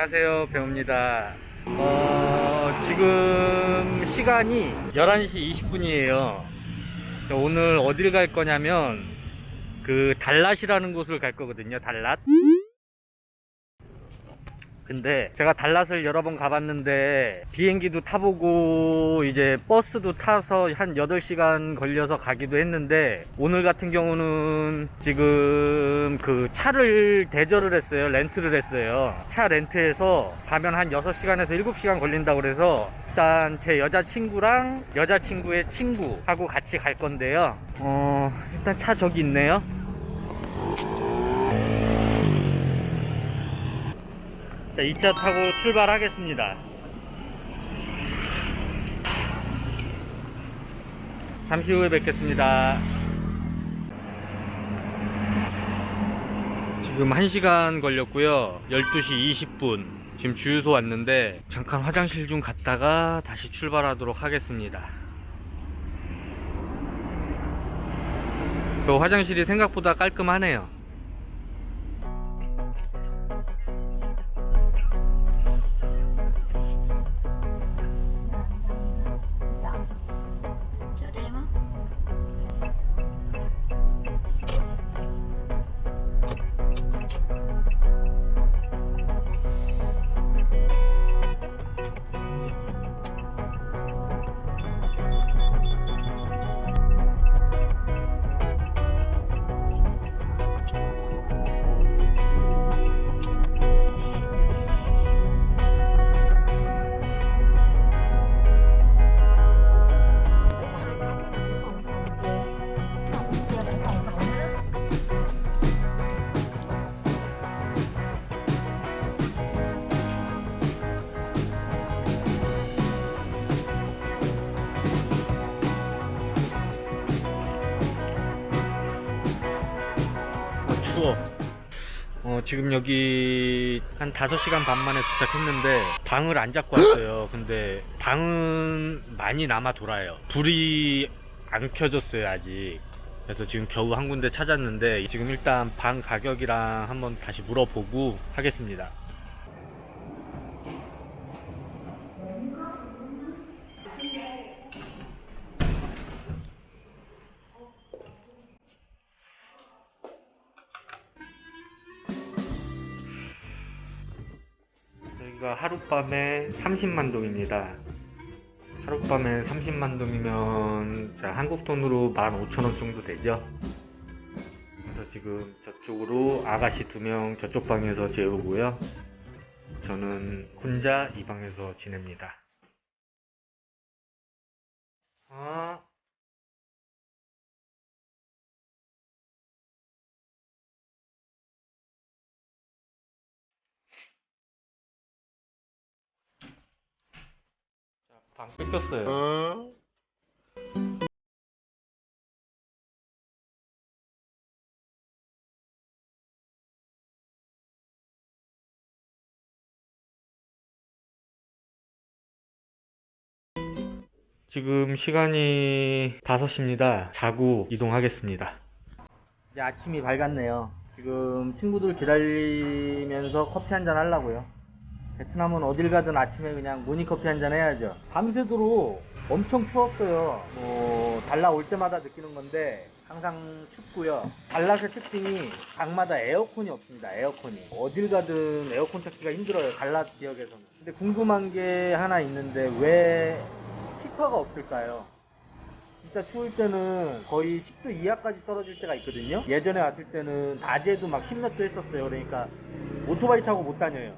안녕하세요 배우입니다. 어, 지금 시간이 11시 20분이에요. 오늘 어딜 갈 거냐면 그 달랏이라는 곳을 갈 거거든요 달랏 근데 제가 달랏을 여러 번 가봤는데 비행기도 타보고 이제 버스도 타서 한 8시간 걸려서 가기도 했는데 오늘 같은 경우는 지금 그 차를 대절을 했어요. 렌트를 했어요. 차 렌트해서 가면 한 6시간에서 7시간 걸린다고 그래서 일단 제 여자친구랑 여자친구의 친구하고 같이 갈 건데요. 어, 일단 차 저기 있네요. 자, 2차 타고 출발하겠습니다. 잠시 후에 뵙겠습니다. 지금 1시간 걸렸고요. 12시 20분. 지금 주유소 왔는데 잠깐 화장실 좀 갔다가 다시 출발하도록 하겠습니다. 그 화장실이 생각보다 깔끔하네요. 어, 지금 여기 한 5시간 반 만에 도착했는데 방을 안 잡고 왔어요. 근데 방은 많이 남아 돌아요. 불이 안 켜졌어요, 아직. 그래서 지금 겨우 한 군데 찾았는데 지금 일단 방 가격이랑 한번 다시 물어보고 하겠습니다. 여기가 하룻밤에 30만 동입니다. 하룻밤에 30만 동이면 자, 한국 돈으로 15,000원 정도 되죠. 그래서 지금 저쪽으로 아가씨 두 명 저쪽 방에서 재우고요. 저는 혼자 이 방에서 지냅니다. 아, 방 뺏겼어요. 지금 시간이 5시입니다. 자고 이동하겠습니다. 이제 아침이 밝았네요. 지금 친구들 기다리면서 커피 한 잔 하려고요. 베트남은 어딜 가든 아침에 그냥 모닝커피 한 잔 해야죠. 밤새도록 엄청 추웠어요. 뭐 달라 올 때마다 느끼는 건데 항상 춥고요. 달랏의 특징이 방마다 에어컨이 없습니다. 에어컨이 어딜 가든 에어컨 찾기가 힘들어요. 달랏 지역에서는. 근데 궁금한 게 하나 있는데 왜 히터가 없을까요? 진짜 추울 때는 거의 10도 이하까지 떨어질 때가 있거든요. 예전에 왔을 때는 낮에도 막 10몇 도 했었어요. 그러니까 오토바이 타고 못 다녀요.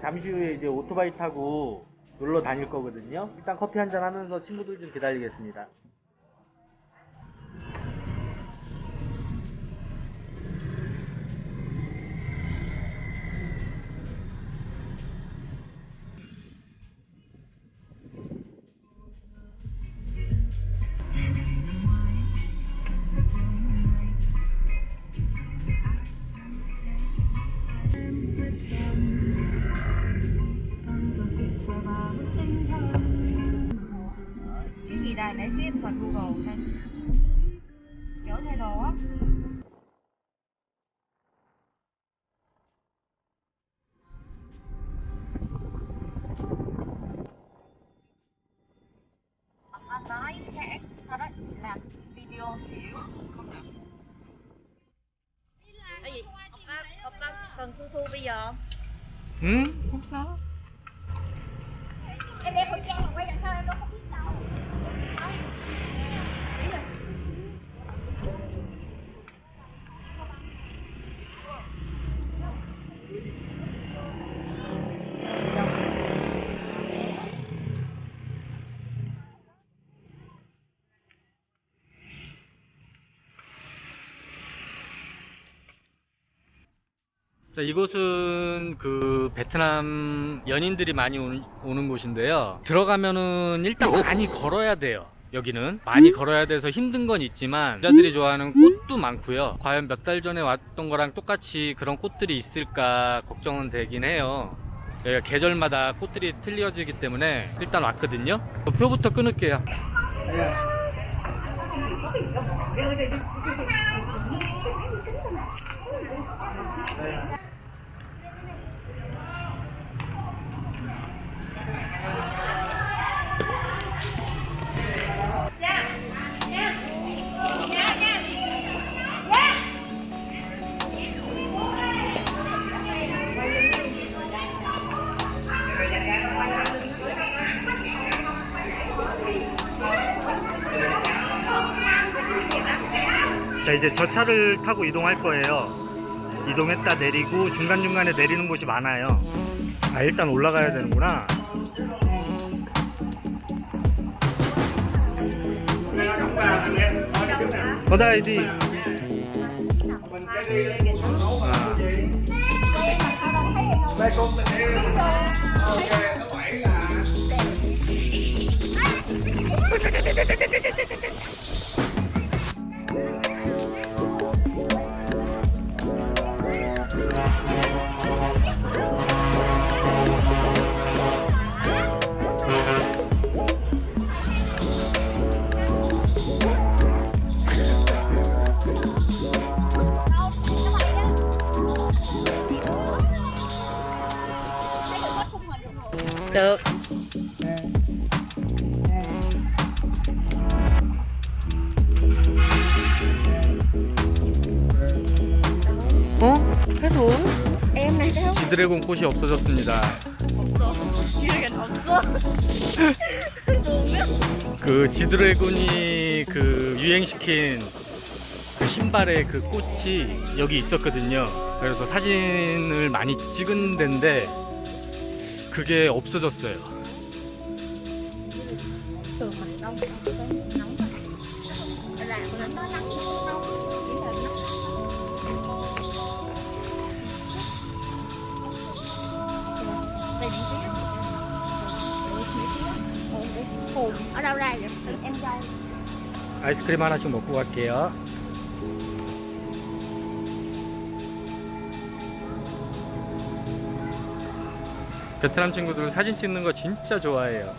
잠시 후에 이제 오토바이 타고 놀러 다닐 거거든요. 일단 커피 한잔 하면서 친구들 좀 기다리겠습니다. Giờ 응? sao. em 자, 이곳은 그 베트남 연인들이 많이 오는, 오는 곳인데요. 들어가면은 일단 많이 걸어야 돼요. 여기는 많이 걸어야 돼서 힘든 건 있지만 여자들이 좋아하는 꽃도 많고요. 과연 몇 달 전에 왔던 거랑 똑같이 그런 꽃들이 있을까 걱정은 되긴 해요. 여기가 계절마다 꽃들이 틀려지기 때문에 일단 왔거든요. 표부터 끊을게요. 이제 저 차를 타고 이동할 거예요. 이동했다 내리고 중간중간에 내리는 곳이 많아요. 아 일단 올라가야 되는구나. 거다 아이디. 아. Này thấy không 지드래곤 꽃이 없어졌습니다. 없어 기억엔 없어 그 지드래곤이 그 유행시킨 그 신발의 그 꽃이 여기 있었거든요. 그래서 사진을 많이 찍은 데인데 그게 없어졌어요. 아이스크림 하나씩 먹고 갈게요. 베트남 친구들 사진 찍는 거 진짜 좋아해요.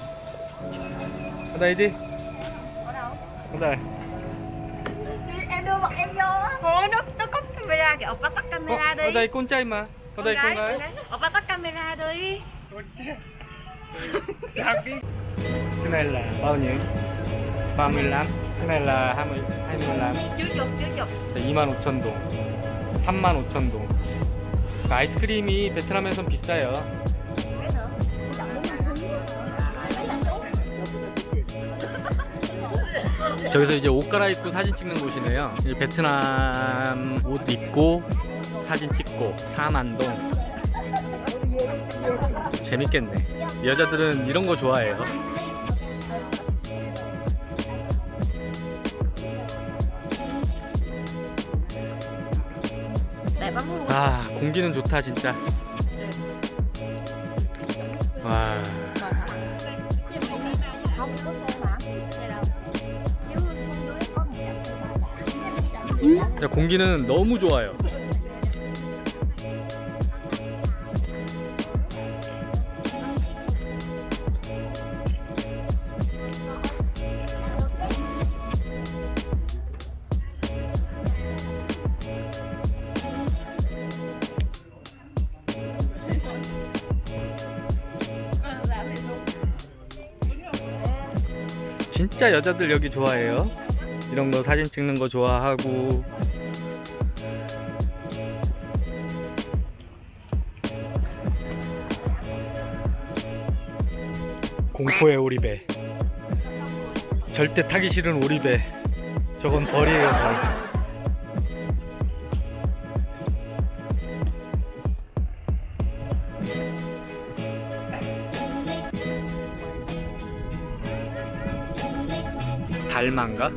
어다이디? ở đâu 어다. em đưa mặt em vô á Ủa nó nó có camera kìa oppa tắt camera đi 어다이 꼰짜이마. con 어다이 gái con 꼰가이. gái oppa tắt camera đi Cái này là bao nhiêu? 35. Cái này là 20 25. chưa chụp chưa chụp 25,000동, 35,000동. 그 아이스크림이 베트남에선 비싸요. 저기서 이제 옷 갈아입고 사진 찍는 곳이네요. 이제 베트남 옷 입고 사진 찍고 사만동. 재밌겠네. 여자들은 이런 거 좋아해요. 아 공기는 좋다 진짜. 와. 야, 공기는 너무 좋아요. 진짜 여자들 여기 좋아해요. 이런 거 사진 찍는 거 좋아하고. 공포의 오리배. 절대 타기 싫은 오리배. 저건 벌이에요 벌. 달만가?